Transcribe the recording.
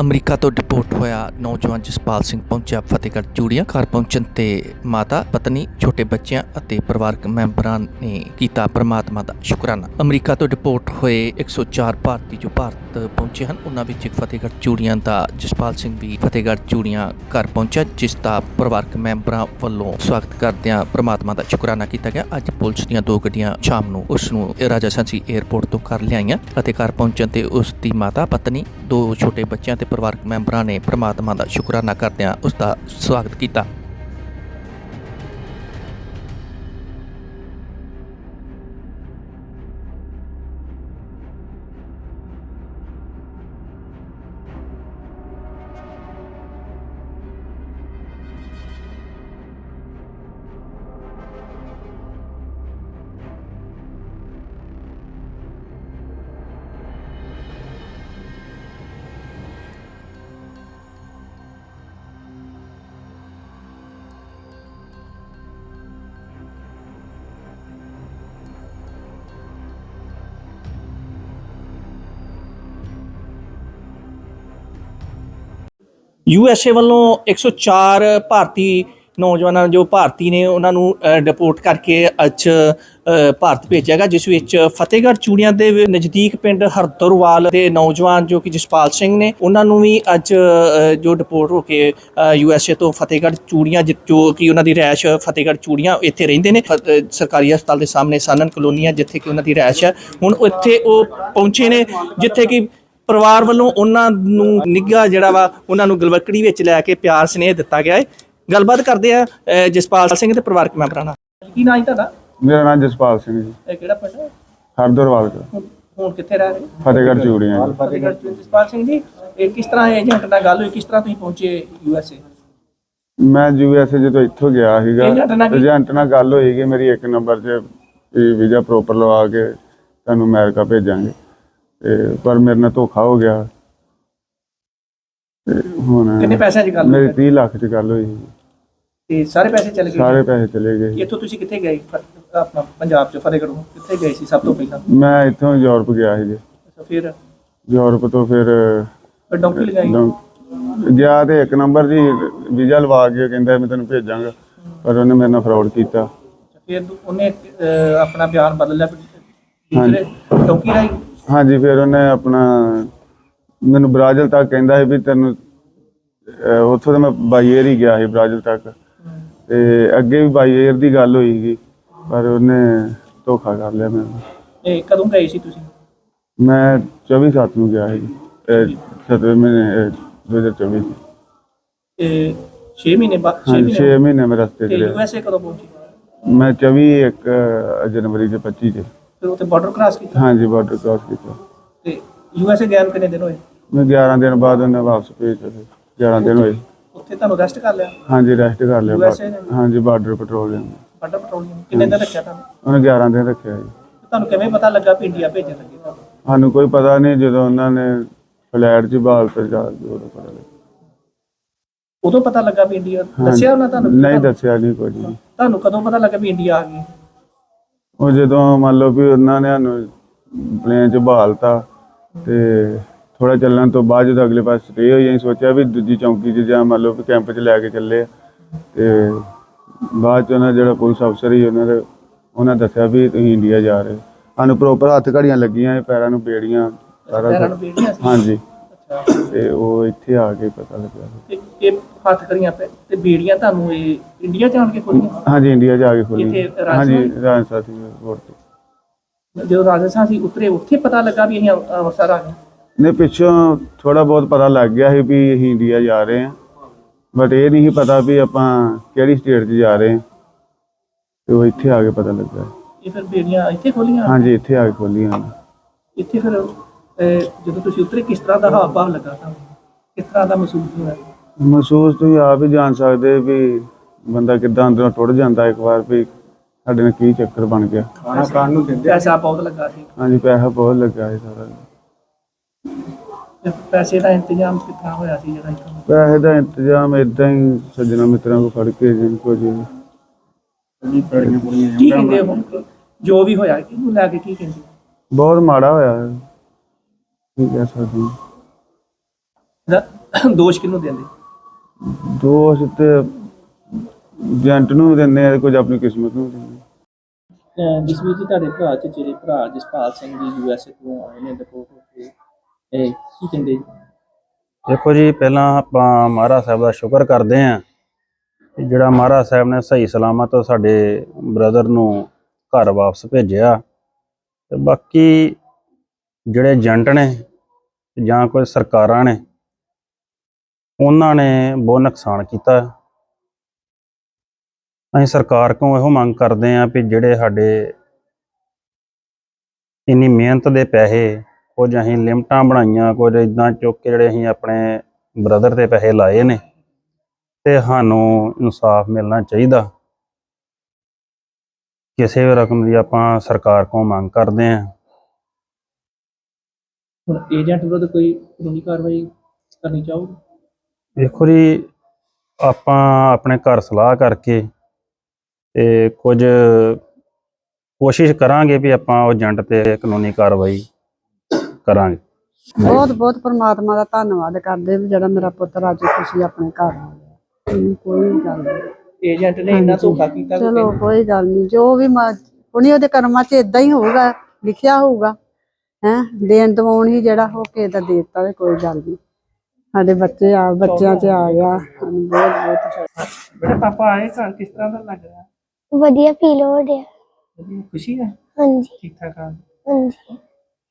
America ਤੋਂ deport ਹੋਇਆ ਨੌਜਵਾਨ ਜਸਪਾਲ ਸਿੰਘ ਪਹੁੰਚਿਆ ਫਤਿਹਗੜ੍ਹ ਚੂੜੀਆਂ, ਘਰ ਪਹੁੰਚਣ ਤੇ ਮਾਤਾ, ਪਤਨੀ, ਛੋਟੇ ਬੱਚਿਆਂ ਅਤੇ ਪਰਿਵਾਰਕ ਮੈਂਬਰਾਂ ਨੇ ਕੀਤਾ ਪ੍ਰਮਾਤਮਾ ਦਾ ਸ਼ੁਕਰਾਨਾ। ਅਮਰੀਕਾ ਤੋਂ ਡਿਪੋਰਟ ਹੋਏ 104 ਭਾਰਤੀ ਜੋ ਭਾਰਤ ਪਹੁੰਚੇ ਹਨ, ਉਹਨਾਂ ਵਿੱਚ ਇੱਕ ਫਤਿਹਗੜ੍ਹ ਚੂੜੀਆਂ ਦਾ ਜਸਪਾਲ ਸਿੰਘ ਵੀ ਫਤਿਹਗੜ੍ਹ ਚੂੜੀਆਂ ਘਰ ਪਹੁੰਚਿਆ, ਜਿਸ ਦਾ ਪਰਿਵਾਰਕ ਮੈਂਬਰਾਂ ਵੱਲੋਂ ਸਵਾਗਤ ਕਰਦਿਆਂ ਪ੍ਰਮਾਤਮਾ ਦਾ ਸ਼ੁਕਰਾਨਾ ਕੀਤਾ ਗਿਆ। ਅੱਜ ਪੁਲਿਸ ਦੀਆਂ ਦੋ ਗੱਡੀਆਂ ਸ਼ਾਮ ਨੂੰ ਉਸ ਨੂੰ ਰਾਜਾ ਸੰਸੀ 에ਅਰਪੋਰਟ ਤੋਂ ਕਰ ਲਿਆਈਆਂ ਅਤੇ ਘਰ ਪਹੁੰਚਣ ਤੇ ਉਸ ਦੀ ਮਾਤਾ, ਪਤਨੀ, ਦੋ ਛੋਟੇ ਬੱਚਿਆਂ ਤੇ ਪਰਿਵਾਰਕ ਮੈਂਬਰਾਂ ਨੇ ਪ੍ਰਮਾਤਮਾ ਦਾ ਸ਼ੁਕਰਾਨਾ ਕਰਦਿਆਂ ਉਸ ਦਾ ਸਵਾਗਤ ਕੀਤਾ। ਯੂ ਐਸ ਏ ਵੱਲੋਂ 104 ਭਾਰਤੀ ਨੌਜਵਾਨਾਂ ਜੋ ਭਾਰਤੀ ਨੇ ਉਹਨਾਂ ਨੂੰ ਡਿਪੋਰਟ ਕਰਕੇ ਅੱਜ ਭਾਰਤ ਭੇਜਿਆ ਗਿਆ ਜਿਸ ਵਿੱਚ ਫਤਿਹਗੜ੍ਹ ਚੂੜੀਆਂ ਦੇ ਨਜ਼ਦੀਕ ਪਿੰਡ ਹਰਦਰਵਾਲ ਦੇ ਨੌਜਵਾਨ ਜੋ ਕਿ ਜਸਪਾਲ ਸਿੰਘ ਨੇ, ਉਹਨਾਂ ਨੂੰ ਵੀ ਅੱਜ ਜੋ ਡਿਪੋਰਟ ਹੋ ਕੇ ਯੂ ਐਸ ਏ ਤੋਂ ਫਤਿਹਗੜ੍ਹ ਚੂੜੀਆਂ ਜਿ- ਜੋ ਕਿ ਉਹਨਾਂ ਦੀ ਰਿਹਾਇਸ਼ ਫਤਿਹਗੜ੍ਹ ਚੂੜੀਆਂ ਇੱਥੇ ਰਹਿੰਦੇ ਨੇ ਸਰਕਾਰੀ ਹਸਪਤਾਲ ਦੇ ਸਾਹਮਣੇ, ਸਾਨਨ ਕਲੋਨੀ ਹੈ ਜਿੱਥੇ ਕਿ ਉਹਨਾਂ ਦੀ ਰਿਹਾਇਸ਼ ਹੈ। ਹੁਣ ਇੱਥੇ ਉਹ ਪਹੁੰਚੇ ਨੇ, ਜਿੱਥੇ ਕਿ ਪਰਿਵਾਰ ਵੱਲੋਂ ਉਹਨਾਂ ਨੂੰ ਨਿੱਘਾ ਜਿਹੜਾ ਵਾ ਉਹਨਾਂ ਨੂੰ ਗਲਵਕੜੀ ਵਿੱਚ ਲੈ ਕੇ ਪਿਆਰ ਸਨੇਹ ਦਿੱਤਾ ਗਿਆ ਹੈ ਗੱਲਬਾਤ ਕਰਦੇ ਆ ਅ, ਜਸਪਾਲ ਸਿੰਘ ਤੇ ਪਰਿਵਾਰਕ ਮੈਂਬਰਾਂ ਨਾਲ। ਕੀ ਨਾਂ ਹੈ ਤੁਹਾਡਾ? ਮੇਰਾ ਨਾਮ ਜਸਪਾਲ ਸਿੰਘ ਜੀ। ਇਹ ਕਿਹੜਾ ਪਿੰਡ ਹੈ? ਹਰਦਰਵਾਲ ਤੋਂ ਹੁਣ ਹੁਣ ਕਿੱਥੇ ਰਹਿ ਰਹੇ ਹੋ? ਫਤਿਹਗੜ੍ਹ ਚੂੜੀਆਂ ਜੀ। ਫਤਿਹਗੜ੍ਹ ਚ ਜਸਪਾਲ ਸਿੰਘ ਜੀ ਇਹ ਕਿਸ ਤਰ੍ਹਾਂ ਏਜੰਟ ਨਾਲ ਗੱਲ ਹੋਈ? ਕਿਸ ਤਰ੍ਹਾਂ ਤੁਸੀਂ ਪਹੁੰਚੇ ਯੂ ਐਸ ਏ? ਮੈਂ ਯੂਐਸਏ ਜਦੋਂ ਇੱਥੋਂ ਗਿਆ ਸੀਗਾ ਏਜੰਟ ਨਾਲ ਕੀ- ਏਜੰਟ ਨਾਲ ਗੱਲ ਹੋਈ ਕਿ ਮੇਰੀ ਇੱਕ ਨੰਬਰ 'ਚ ਵੀਜ਼ਾ ਪ੍ਰੋਪਰ ਲਵਾ ਕੇ ਤੁਹਾਨੂੰ ਅਮਰੀਕਾ ਭੇਜਾਂਗੇ। ਤੇ ਪਰ ਮੇਰੇ ਨਾਲ ਧੋਖਾ ਹੋ ਗਿਆ। ਤੇ ਹੁਣ ਕਿੰਨੇ ਪੈਸਿਆਂ ਦੀ ਗੱਲ ਮੇਰੀ ਹੋਈ 30 ਲੱਖ 'ਚ ਗੱਲ ਹੋਈ। ਸੀ। ਤੇ ਸਾਰੇ ਪੈਸੇ ਚਲੇ ਗਏ? ਸਾਰੇ ਪੈਸੇ ਚਲੇ ਗਏ। ਇੱਥੋਂ ਤੁਸੀਂ ਕਿੱਥੇ ਗਏ? ਫ- ਆਪਣਾ ਪੰਜਾਬ ਚ ਫਤਿਹਗੜ੍ਹੋਂ ਕਿੱਥੇ ਗਏ ਸੀ ਸਭ ਤੋਂ ਪਹਿਲਾਂ? ਮੈਂ ਇੱਥੋਂ ਯੂਰਪ ਗਿਆ ਸੀ ਜੀ ਅੱਛਾ ਫਿਰ? ਯੂਰਪ ਤੋਂ ਫਿਰ ਫਿਰ ਡੌਂਕੀ ਲਗਾਈ? ਲੰ- ਗਿਆ ਤੇ ਇੱਕ ਨੰਬਰ ਜੀ ਵੀਜ਼ਾ ਲਵਾ ਕੇ ਕਹਿੰਦਾ ਮੈਂ ਤੈਨੂੰ ਭੇਜਾਂਗਾ। ਪਰ ਉਹਨੇ ਮੇਰੇ ਨਾਲ ਫਰਾਡ ਕੀਤਾ। ਫਿਰ ਉਹਨੇ ਅਹ, ਆਪਣਾ ਬਿਆਨ ਬਦਲ ਲਿਆ। ਫਿਰ ਦੂਸਰੇ ਡੌਂਕੀ ਰਾਈ ਹਾਂਜੀ ਫਿਰ ਉਹਨੇ ਆਪਣਾ ਮੈਨੂੰ ਬ੍ਰਾਜ਼ਿਲ ਤੱਕ ਕਹਿੰਦਾ ਸੀ ਵੀ ਤੈਨੂੰ ਅਹ ਉੱਥੋਂ ਤਾਂ ਮੈਂ ਬਾਈ ਏਅਰ ਹੀ ਗਿਆ ਸੀ ਬ੍ਰਾਜ਼ਿਲ ਤੱਕ। ਤੇ ਅੱਗੇ ਵੀ ਬਾਈ ਏਅਰ ਦੀ ਗੱਲ ਹੋਈ ਸੀ ਪਰ ਉਹਨੇ ਧੋਖਾ ਕਰ ਲਿਆ ਮੈਨੂੰ ਇਹ ਕਦੋਂ ਗਏ ਸੀ ਤੁਸੀਂ? ਮੈਂ 24 ਸੱਤ ਨੂੰ ਗਿਆ ਸੀ। 7 ਮਹੀਨੇ ਅਹ 2024 ਚ। ਇਹ 6 ਮਹੀਨੇ ਬਾਅਦ 6 ਹਾਂਜੀ 6 ਮਹੀਨੇ ਮਹੀਨੇ ਮੈਂ ਰਸਤੇ ਤੇ ਤੇ ਯੂ ਰਿਹਾ ਐਸ ਏ ਕਦੋਂ ਪਹੁੰਚੇ? ਮੈਂ 24 ਇੱਕ ਅਹ, ਜਨਵਰੀ ਦੇ 25 ਚ ਫਿਰ ਉੱਥੇ ਬਾਰਡਰ ਕ੍ਰਾਸ ਕੀਤਾ? ਹਾਂਜੀ ਬਾਰਡਰ ਕ੍ਰਾਸ ਕੀਤਾ। ਤੇ ਯੂ ਐਸ ਏ ਗਏ ਨੂੰ ਕਿੰਨੇ ਦਿਨ ਹੋਏ? ਮੈਂ 11 ਦਿਨ ਬਾਅਦ ਉਹਨੇ ਵਾਪਸ ਭੇਜਿਆ ਫਿਰ 11 ਦਿਨ ਹੋਏ। ਉੱਥੇ ਤੁਹਾਨੂੰ ਰੈਸਟ ਕਰ ਲਿਆ? ਹਾਂਜੀ ਰੈਸਟ ਕਰ ਲਿਆ। USA ਨੇ? ਬਾ- ਹਾਂਜੀ ਬਾਰਡਰ ਪੈਟਰੋਲਿੰਗ ਬਾਰਡਰ ਪੈਟਰੋਲਿੰਗ ਕਿੰਨੇ ਦਿਨ ਰੱਖਿਆ ਤੁਹਾਨੂੰ? ਉਹਨੇ 11 ਦਿਨ ਰੱਖਿਆ ਜੀ। ਤੁਹਾਨੂੰ ਕਿਵੇਂ ਪਤਾ ਲੱਗਾ ਵੀ ਇੰਡੀਆ ਭੇਜਣ ਲੱਗੇ ਤੁਹਾਨੂੰ? ਸਾਨੂੰ ਕੋਈ ਪਤਾ ਨਹੀਂ ਜਦੋਂ ਉਹਨਾਂ ਨੇ ਫਲੈਟ 'ਚ ਬਾਲ ਤੇ ਜਾ ਕੇ ਉਦੋਂ ਪਤਾ ਲੱਗਾ। ਉਦੋਂ ਪਤਾ ਲੱਗਾ ਵੀ ਇੰਡੀਆ ਦੱਸਿਆ ਉਹਨਾਂ ਤੁਹਾਨੂੰ? ਨਹੀਂ ਦੱਸਿਆ ਨਹੀਂ ਕੁਝ ਵੀ। ਤੁਹਾਨੂੰ ਕਦੋਂ ਪਤਾ ਲੱਗਾ ਵੀ ਇੰਡੀਆ ਆ ਗਈ? ਉਹ ਜਦੋਂ ਮੰਨ ਲਓ ਵੀ ਉਹਨਾਂ ਨੇ ਸਾਨੂੰ ਪਲੇਨ 'ਚ ਬਹਾਲਤਾ ਤੇ ਥੋੜਾ ਚੱਲਣ ਤੋਂ ਬਾਅਦ ਜਦੋਂ ਅਗਲੇ ਪਾਸੇ ਸਟੇ ਹੋਈ ਅਸੀਂ ਸੋਚਿਆ ਵੀ ਦੂਜੀ ਚੌਂਕੀ 'ਚ ਜਾਂ ਮੰਨ ਲਓ ਵੀ ਕੈਂਪ 'ਚ ਲੈ ਕੇ ਚੱਲੇ ਆ ਤੇ ਬਾਅਦ 'ਚ ਉਹਨਾਂ ਜਿਹੜਾ ਪੁਲਿਸ ਅਫਸਰ ਸੀ ਉਹਨਾਂ ਦੇ ਉਹਨਾਂ ਦੱਸਿਆ ਵੀ ਤੁਸੀਂ ਇੰਡੀਆ ਜਾ ਰਹੇ ਹੋ। ਸਾਨੂੰ ਪ੍ਰੋਪਰ ਹੱਥ ਘੜੀਆਂ ਲੱਗੀਆਂ ਪੈਰਾਂ ਨੂੰ ਬੇੜੀਆਂ ਸਾਰਾ ਪੈਰਾਂ ਕੁਛ। ਨੂੰ ਬੀੜੀਆਂ ਸੀ ਹਾਂਜੀ ਤੇ ਉਹ ਇੱਥੇ ਆ ਕੇ ਪਤਾ ਲੱਗਾ ਤੇ ਇਹ ਹੱਥ ਕਰੀਆਂ ਪੈ ਤੇ ਬੀੜੀਆਂ ਤੁਹਾਨੂੰ ਇਹ ਇੰਡੀਆ ਜਾਣ ਕੇ ਖੋਲੀਆਂ? ਹਾਂਜੀ ਇੰਡੀਆ ਜਾ ਕੇ ਖੋਲੀ ਇੱਥੇ ਰਾਜਸਥਾਨ? ਹਾਂਜੀ ਰਾਜਸਥਾਨ 에ਅਰਪੋਰਟ ਤੇ। ਜਦੋਂ ਰਾਜਸਥਾਨ ਸੀ ਉਤਰੇ ਉੱਥੇ ਪਤਾ ਲੱਗਾ ਵੀ ਅਸੀਂ ਅੰਮ੍ਰਿਤਸਰ ਆ ਗਏ। ਨੇ ਪਿੱਛੋਂ ਥੋੜਾ ਬਹੁਤ ਪਤਾ ਲੱਗ ਗਿਆ ਸੀ ਵੀ ਅਸੀਂ ਇੰਡੀਆ ਜਾ ਰਹੇ ਹਾਂ। ਬਟ ਇਹ ਨਹੀਂ ਸੀ ਪਤਾ ਵੀ ਆਪਾਂ ਕਿਹੜੀ ਸਟੇਟ 'ਚ ਜਾ ਰਹੇ ਹਾਂ। ਤੇ ਉਹ ਇੱਥੇ ਆ ਕੇ ਪਤਾ ਲੱਗਾ ਇਹ ਫਿਰ ਬੀੜੀਆਂ ਇੱਥੇ ਖੋਲੀਆਂ? ਹਾਂਜੀ ਇੱਥੇ ਆ ਕੇ ਖੋਲੀਆਂ। ਇੱਥੇ ਫਿਰ ਜਦੋਂ ਤੁਸੀਂ ਉਤਰੇ ਕਿਸ ਤਰ੍ਹਾਂ ਦਾ ਹਾਵ ਭਾਵ ਲੱਗਾ ਤੁਹਾਨੂੰ? ਕਿਸ ਤਰ੍ਹਾਂ ਦਾ ਮਹਿਸੂਸ ਹੋਇਆ? ਮਹਿਸੂਸ ਤੁਸੀਂ ਆਪ ਹੀ ਜਾਣ ਸਕਦੇ ਵੀ ਬੰਦਾ ਕਿੱਦਾਂ ਅੰਦਰੋਂ ਟੁੱਟ ਜਾਂਦਾ ਇੱਕ ਵਾਰ ਵੀ ਸਾਡੇ ਨਾਲ ਕੀ ਚੱਕਰ ਬਣ ਗਿਆ। ਖਾਣਾ ਖਾਣ ਨੂੰ ਦਿੰਦੇ ਪੈਸਾ ਬਹੁਤ ਲੱਗਾ ਸੀ। ਹਾਂਜੀ ਪੈਸਾ ਬਹੁਤ ਲੱਗਾ ਸੀ ਸਾਰਾ। ਤੇ ਪੈਸੇ ਦਾ ਇੰਤਜ਼ਾਮ ਕਿੱਥਾਂ ਹੋਇਆ ਸੀ ਜਿਹੜਾ ਇੱਥੋਂ ਪੈਸੇ ਦਾ ਇੰਤਜ਼ਾਮ ਇਦਾਂ ਹੀ ਸੱਜਣਾ ਮਿੱਤਰਾਂ ਕੋ ਫੜ ਕੇ ਜਿੰਨ ਕੋ ਜੀ ਕੀ ਕਹਿੰਦੇ ਹੁਣ। ਜੋ ਵੀ ਹੋਇਆ ਕਿਹਨੂੰ ਲੈ ਕੇ ਕੀ ਕਹਿੰਦੇ? ਬਹੁਤ ਮਾੜਾ ਹੋਇਆ। ਹੈ। ਕੀ ਕਹਿ ਸਕਦੇ ਹਾਂ। ਇਹਦਾ ਦੋਸ਼ ਕਿਹਨੂੰ ਦਿੰਦੇ ਦੋਸ਼ ਤੇ ਏਜੰਟ ਨੂੰ ਦਿੰਦੇ ਆ ਕੁਝ ਆਪਣੀ ਕਿਸਮਤ ਨੂੰ ਦਿੰਦੇ ਆ। ਜਸਵੀਰ ਜੀ ਤੁਹਾਡੇ ਭਰਾ ਚ ਜਿਹੜੇ ਭਰਾ Jaspal Singh ji U S A ਤੋਂ ਆਏ ਨੇ ਰਿਪੋਰਟ ਹੋ ਕੇ ਇਹ ਕੀ ਕਹਿੰਦੇ ਜੀ? ਦੇਖੋ ਜੀ ਪਹਿਲਾਂ ਆਪਾਂ ਮਹਾਰਾਜ ਸਾਹਿਬ ਦਾ ਸ਼ੁਕਰ ਕਰਦੇ ਆਂ ਕਿ ਜਿਹੜਾ ਮਹਾਰਾਜ ਸਾਹਿਬ ਨੇ ਸਹੀ ਸਲਾਮਤ ਸਾਡੇ ਬ੍ਰਦਰ ਨੂੰ ਘਰ ਵਾਪਸ ਭੇਜਿਆ ਤੇ ਬਾਕੀ ਜਿਹੜੇ ਏਜੰਟ ਨੇ ਜਾਂ ਕੋਈ ਸਰਕਾਰਾਂ ਨੇ, ਉਹਨਾਂ ਨੇ ਬਹੁਤ ਨੁਕਸਾਨ ਕੀਤਾ। ਅਸੀਂ ਸਰਕਾਰ ਕੋਲੋਂ ਇਹੋ ਮੰਗ ਕਰਦੇ ਆਂ ਵੀ ਜਿਹੜੇ ਸਾਡੇ ਇੰਨੀ ਮਿਹਨਤ ਦੇ ਪੈਸੇ, ਕੁਝ ਅਸੀਂ ਲਿਮਟਾਂ ਬਣਾਈਆਂ, ਕੁਝ ਇਦਾਂ ਚੁੱਕ ਕੇ ਜਿਹੜੇ ਅਸੀਂ ਆਪਣੇ ਬ੍ਰਦਰ ਤੇ ਪੈਸੇ ਲਾਏ ਨੇ, ਤੇ ਸਾਨੂੰ ਇਨਸਾਫ ਮਿਲਣਾ ਚਾਹੀਦਾ। ਕਿਸੇ ਵੀ ਰਕਮ ਦੀ ਆਪਾਂ ਸਰਕਾਰ ਕੋਲ ਮੰਗ ਕਰਦੇ ਆਂ ਹੁਣ ਏਜੰਟ ਵਿਰੁੱਧ ਕੋਈ ਕਾਨੂੰਨੀ ਕਾਰਵਾਈ ਕਰਨੀ ਚਾਹੋਗੇ ਦੇਖੋ ਜੀ ਆਪਾਂ ਆਪਣੇ ਘਰ ਸਲਾਹ ਕਰਕੇ ਤੇ ਕੁਝ ਕੋਸ਼ਿਸ਼ ਕਰਾਂਗੇ ਵੀ ਆਪਾਂ ਉਹ ਏਜੰਟ ਤੇ ਕਾਨੂੰਨੀ ਕਾਰਵਾਈ ਕਰਾਂਗੇ। ਬਹੁਤ ਬਹੁਤ ਪਰਮਾਤਮਾ ਦਾ ਧੰਨਵਾਦ ਕਰਦੇ ਵੀ ਜਿਹੜਾ ਮੇਰਾ ਪੁੱਤਰ ਅੱਜ ਖੁਸ਼ੀ ਆਪਣੇ ਘਰ ਆ ਗਿਆ। ਕੋਈ ਗੱਲ ਨਹੀਂ। ਏਜੰਟ ਨੇ ਇੰਨਾ। ਧੋਖਾ ਕੀਤਾ ਕਿ ਚਲੋ ਕੋਈ ਗੱਲ ਨਹੀਂ। ਜੋ ਵੀ ਪੁਣੀ ਉਹਦੇ ਕਰਮਾਂ 'ਚ ਇਦਾਂ ਹੀ ਹੋਊਗਾ ਲਿਖਿਆ ਹੋਊਗਾ। ਹੈ? ਦੇਣ ਦਵਾਉਣ ਹੀ ਜਿਹੜਾ ਹੋ ਕੇ ਤਾਂ ਦੇਤਾ ਤੇ ਕੋਈ ਗੱਲ ਨਹੀਂ। ਸਾਡੇ ਬੱਚੇ ਆ ਬੱਚਿਆਂ 'ਚ ਆ ਗਿਆ। ਸਾਨੂੰ ਬਹੁਤ ਬਹੁਤ ਬੇਟਾ ਪਾਪਾ ਆਏ ਘਰ ਕਿਸ ਤਰ੍ਹਾਂ ਦਾ ਲੱਗ ਰਿਹਾ? ਵਧੀਆ ਫੀਲ ਹੋ ਰਿਹਾ। ਵਧੀਆ, ਖੁਸ਼ੀ ਹੈ? ਹਾਂਜੀ। ਠੀਕ ਠਾਕ ਆ। ਹਾਂਜੀ।